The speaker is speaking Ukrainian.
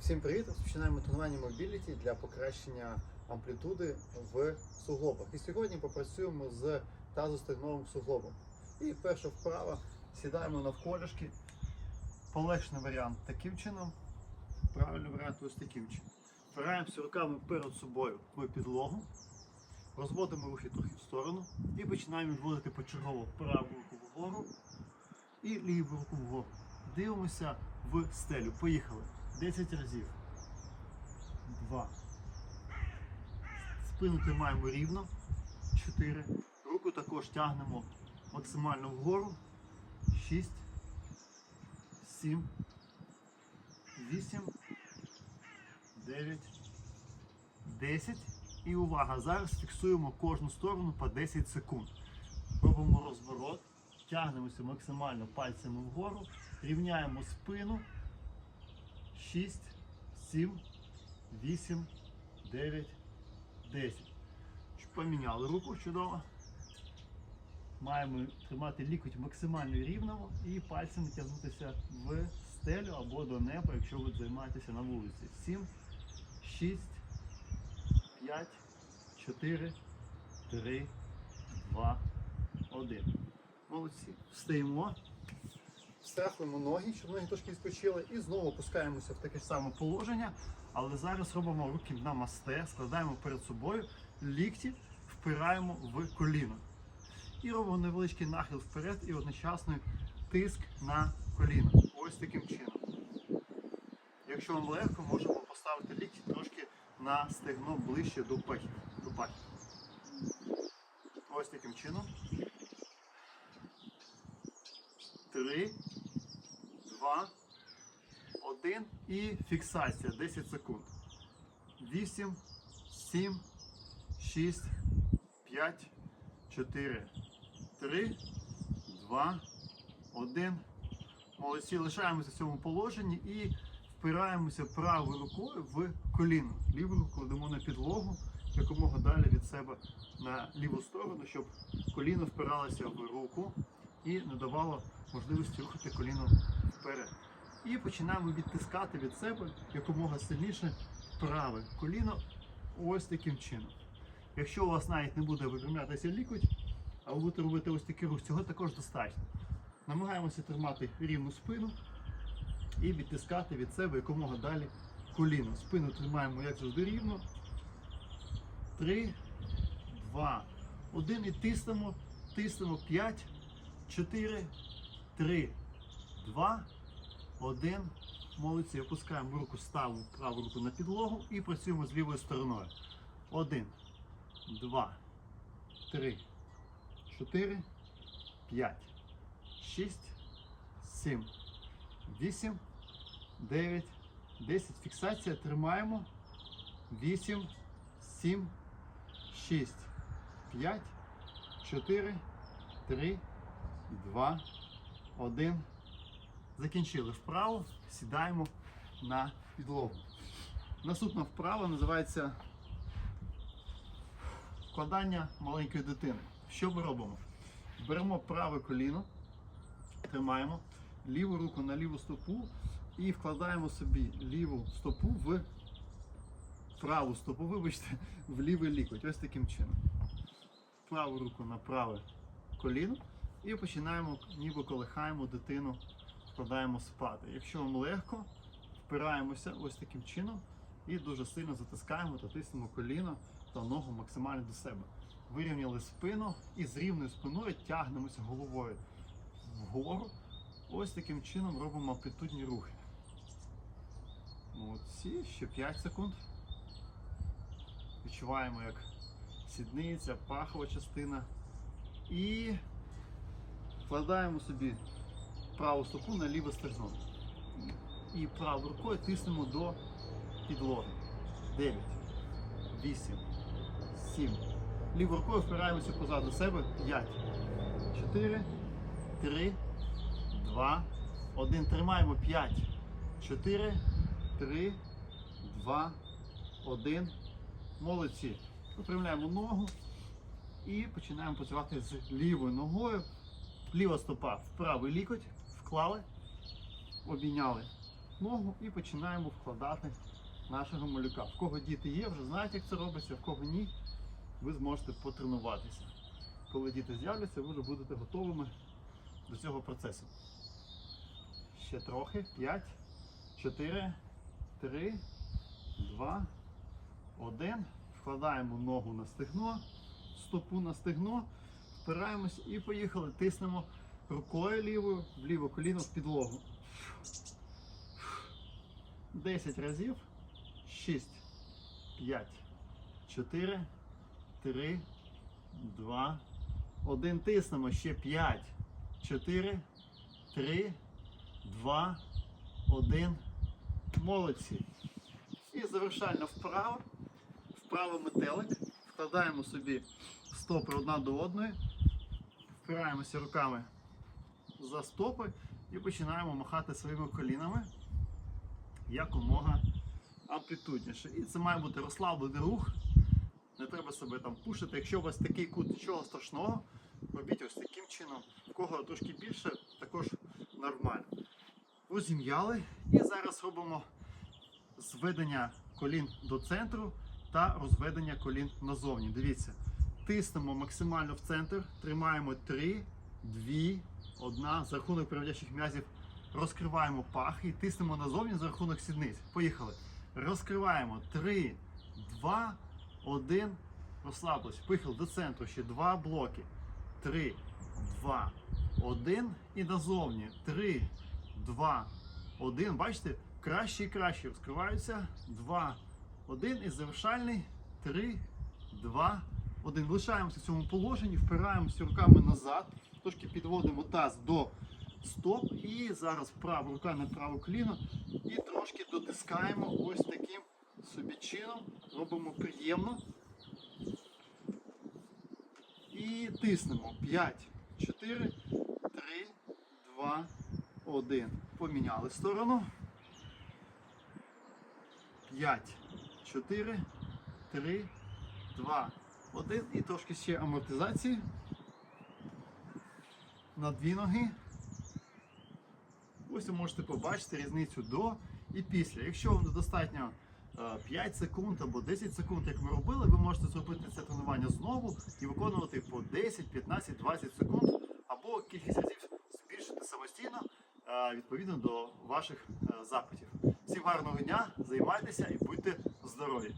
Всім привіт! Розпочинаємо тренування мобіліті для покращення амплітуди в суглобах. І сьогодні попрацюємо з тазостегновим суглобом. І перша вправа сідаємо навколішки. Полегшений варіант таким чином. Правильний варіант ось таким чином. Впираємося руками перед собою в підлогу, розводимо рухи трохи в сторону і починаємо відводити почергово праву руку вгору і ліву руку вгору. Дивимося в стелю. Поїхали. 10 разів. 2. Спину тримаємо рівно. 4. Руку також тягнемо максимально вгору. 6. 7. 8. 9. 10. І увага! Зараз фіксуємо кожну сторону по 10 секунд. Робимо розворот. Тягнемося максимально пальцями вгору, рівняємо спину. 6, 7, 8, 9, 10. Поміняли руку чудово. Маємо тримати лікоть максимально рівно і пальцями тягнутися в стелю або до неба, якщо ви займаєтеся на вулиці. 7, 6, 5, 4, 3, 2, 1. Молодці. Встаємо. Встрахуємо ноги, щоб ноги трошки відпочили, і знову опускаємося в таке ж саме положення. Але зараз робимо руки на масте, складаємо перед собою, лікті впираємо в коліно. І робимо невеличкий нахил вперед і одночасно тиск на коліно. Ось таким чином. Якщо вам легко, можемо поставити лікті трошки на стегно ближче до пахів. До пахів. Ось таким чином. Три, два, один і фіксація 10 секунд. 8, 7, 6, 5, 4, 3, 2, 1. Молодці, лишаємося в цьому положенні і впираємося правою рукою в коліно. Ліву руку кладемо на підлогу, якомога далі від себе на ліву сторону, щоб коліно впиралося в руку і не давало можливості рухати коліно вперед. І починаємо відтискати від себе якомога сильніше праве коліно ось таким чином. Якщо у вас навіть не буде випрямлятися лікоть, а ви будете робити ось такий рух, цього також достатньо. Намагаємося тримати рівну спину і відтискати від себе якомога далі коліно. Спину тримаємо як завжди рівно. Три, два, один і тиснемо, тиснемо 5, 4, 3, 2, 1. Молодці. Опускаємо руку, ставимо праву руку на підлогу і працюємо з лівою стороною. 1, 2, 3, 4, 5, 6, 7, 8, 9, 10. Фіксація. Тримаємо. 8, 7, 6, 5, 4, 3, 2, 1. Закінчили вправу, сідаємо на підлогу. Наступна вправа називається вкладання маленької дитини. Що ми робимо? Беремо праве коліно, тримаємо ліву руку на ліву стопу і вкладаємо собі ліву стопу в праву стопу, вибачте, в лівий лікоть. Ось таким чином. Праву руку на праве коліно і починаємо, ніби колихаємо дитину, вкладаємо спати. Якщо вам легко, впираємося ось таким чином і дуже сильно затискаємо та тиснемо коліно та ногу максимально до себе. Вирівняли спину і з рівною спиною тягнемося головою вгору. Ось таким чином робимо амплітудні рухи. Молодці, ще 5 секунд. Відчуваємо, як сідниця, пахова частина. І вкладаємо собі праву стопу на ліве стегно. І правою рукою тиснемо до підлоги. 9, 8, 7. Лівою рукою впираємося позаду себе. 5, 4, 3, 2, 1. Тримаємо 5, 4, 3, 2, 1. Молодці. Випрямляємо ногу і починаємо працювати з лівою ногою. Ліва стопа в правий лікоть, вклали, обійняли ногу і починаємо вкладати нашого малюка. В кого діти є, вже знають, як це робиться, в кого ні, ви зможете потренуватися. Коли діти з'являться, ви вже будете готовими до цього процесу. Ще трохи. 5, 4, 3, 2, 1. Вкладаємо ногу на стегно, стопу на стегно, впираємось і поїхали. Тиснемо рукою лівою в ліве коліно в підлогу. 10 разів. 6, 5, 4, 3, 2, 1. Тиснемо ще 5, 4, 3, 2, 1. Молодці. І завершальна вправа. Вправо метелик. Вкладаємо собі стопи одна до одної. Впираємося руками за стопи і починаємо махати своїми колінами якомога амплітудніше. І це має бути розслаблений рух. Не треба себе там пушити. Якщо у вас такий кут, нічого страшного, робіть ось таким чином. У кого трошки більше, також нормально. Розім'яли. І зараз робимо зведення колін до центру та розведення колін назовні. Дивіться, тиснемо максимально в центр, тримаємо 3, 2, 1. За рахунок переводячих м'язів розкриваємо пах і тиснемо назовні за рахунок сідниць. Поїхали. Розкриваємо 3, 2, 1. Розслабились. Поїхали до центру. Ще два блоки. 3, 2, 1. І назовні. 3, 2, 1. Бачите? Краще і краще розкриваються. 2, 1. І завершальний. 3, 2, 1. Лишаємося в цьому положенні, впираємося руками назад. Трошки підводимо таз до стоп. І зараз права рука на праве коліно. І трошки дотискаємо ось таким собі чином. Робимо приємно. І тиснемо. 5, 4, 3, 2, 1. Поміняли сторону. 5, 4, 3, 2, 1. І трошки ще амортизації. На дві ноги. Ось ви можете побачити різницю до і після. Якщо вам недостатньо е, 5 секунд або 10 секунд, як ми робили, ви можете зробити це тренування знову і виконувати по 10, 15, 20 секунд, або кількість разів збільшити самостійно е, відповідно до ваших е, запитів. Всім гарного дня, займайтеся і будьте здорові!